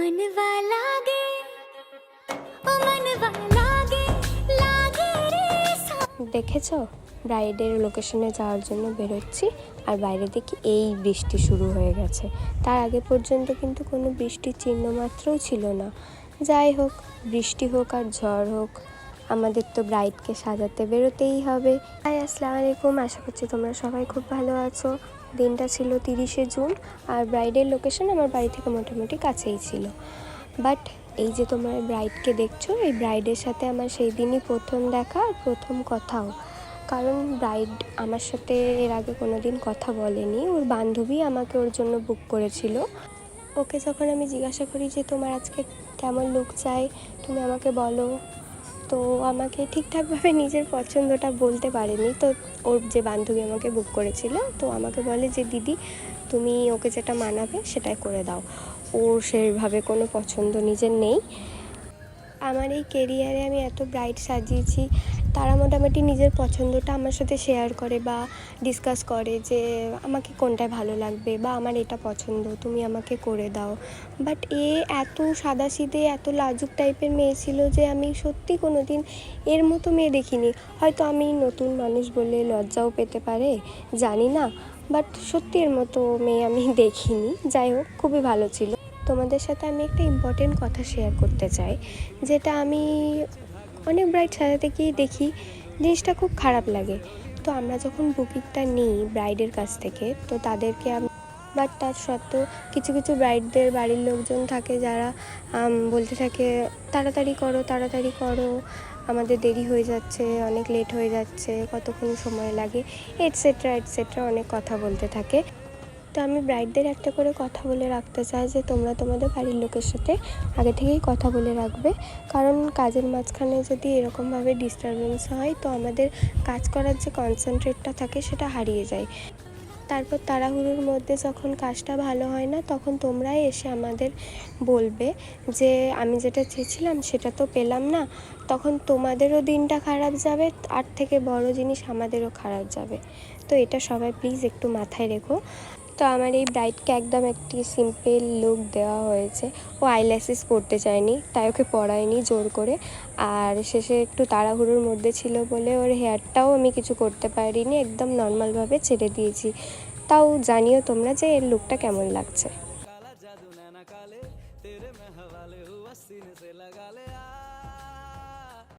मनवा लागे ओ मनवा लागे लागे रे सा দেখেছো ব্রাইডের লোকেশনে যাওয়ার জন্য বেরোচ্ছি আর বাইরে দেখি এই বৃষ্টি শুরু হয়ে গেছে তার আগে পর্যন্ত কিন্তু কোনো বৃষ্টির চিহ্ন মাত্রও ছিল না যাই হোক বৃষ্টি হোক আর ঝড় হোক আমাদের তো ব্রাইডকে সাজাতে বেরোতেই হবে হাই আসসালামু আলাইকুম আশা করছি তোমরা সবাই খুব ভালো আছো দিনটা ছিল তিরিশে জুন আর ব্রাইডের লোকেশন আমার বাড়ি থেকে মোটামুটি কাছেই ছিল। বাট এই যে তোমার ব্রাইডকে দেখছ, এই ব্রাইডের সাথে আমার সেই দিনই প্রথম দেখা আর প্রথম কথাও। কারণ ব্রাইড আমার সাথে এর আগে কোনো দিন কথা বলেনি, ওর বান্ধবী আমাকে ওর জন্য বুক করেছিল। ওকে যখন আমি জিজ্ঞাসা করি যে, তোমার আজকে কেমন লুক চাই? তুমি আমাকে বলো। তো আমাকে ঠিকঠাকভাবে নিজের পছন্দটা বলতে পারেনি। তো ওর যে বান্ধবী আমাকে বুক করেছিল, তো আমাকে বলে যে, দিদি, তুমি ওকে যেটা মানাবে সেটাই করে দাও। ওর সেভাবে কোনো পছন্দ নিজের নেই। আমার এই কেরিয়ারে আমি এত ব্রাইট সাজিয়েছি তারা মোটামুটি নিজের পছন্দটা আমার সাথে শেয়ার করে বা ডিসকাস করে যে আমাকে কোনটায় ভালো লাগবে বা আমার এটা পছন্দ, তুমি আমাকে করে দাও। বাট এ এত সাদাসিধে, এত লাজুক টাইপের মেয়ে ছিল যে আমি সত্যি কোনো দিন এর মতো মেয়ে দেখিনি। হয়তো আমি নতুন মানুষ বলে লজ্জাও পেতে পারে, জানি না। বাট সত্যি এর মতো মেয়ে আমি দেখিনি। যাই হোক, খুবই ভালো ছিল। তোমাদের সাথে আমি একটা ইম্পর্টেন্ট কথা শেয়ার করতে চাই, যেটা আমি অনেক ব্রাইড সাজাতে গিয়ে দেখি জিনিসটা খুব খারাপ লাগে। তো আমরা যখন বুকিংটা নিই ব্রাইডের কাছ থেকে, তো তাদেরকে বাট তার সত্ত্বেও কিছু কিছু ব্রাইডদের বাড়ির লোকজন থাকে যারা বলতে থাকে, তাড়াতাড়ি করো তাড়াতাড়ি করো, আমাদের দেরি হয়ে যাচ্ছে, অনেক লেট হয়ে যাচ্ছে, কতক্ষণ সময় লাগে? এটসেট্রা এটসেট্রা অনেক কথা বলতে থাকে। তো আমি ব্রাইডদের একটা করে কথা বলে রাখতে চাই যে তোমরা তোমাদের বাড়ির লোকের সাথে আগে থেকেই কথা বলে রাখবে। কারণ কাজের মাঝখানে যদি এরকমভাবে ডিস্টারবেন্স হয়, তো আমাদের কাজ করার যে কনসেন্ট্রেটটা থাকে সেটা হারিয়ে যায়। তারপর তাড়াহুড়োর মধ্যে যখন কাজটা ভালো হয় না, তখন তোমরাই এসে আমাদের বলবে যে, আমি যেটা চেয়েছিলাম সেটা তো পেলাম না। তখন তোমাদেরও দিনটা খারাপ যাবে, আর থেকে বড় জিনিস আমাদেরও খারাপ যাবে। তো এটা সবাই প্লিজ একটু মাথায় রেখো। তো আমার এই ব্রাইটকে একদম একটি সিম্পল লুক দেওয়া হয়েছে। ও আইল্যাসিস করতে চায়নি, তাই ওকে পড়ায়নি জোর করে। আর শেষে একটু তাড়াহুড়োর মধ্যে ছিল বলে ওর হেয়ারটাও আমি কিছু করতে পারিনি, একদম নর্মালভাবে ছেড়ে দিয়েছি। তাও জানিও তোমরা যে এর লুকটা কেমন লাগছে।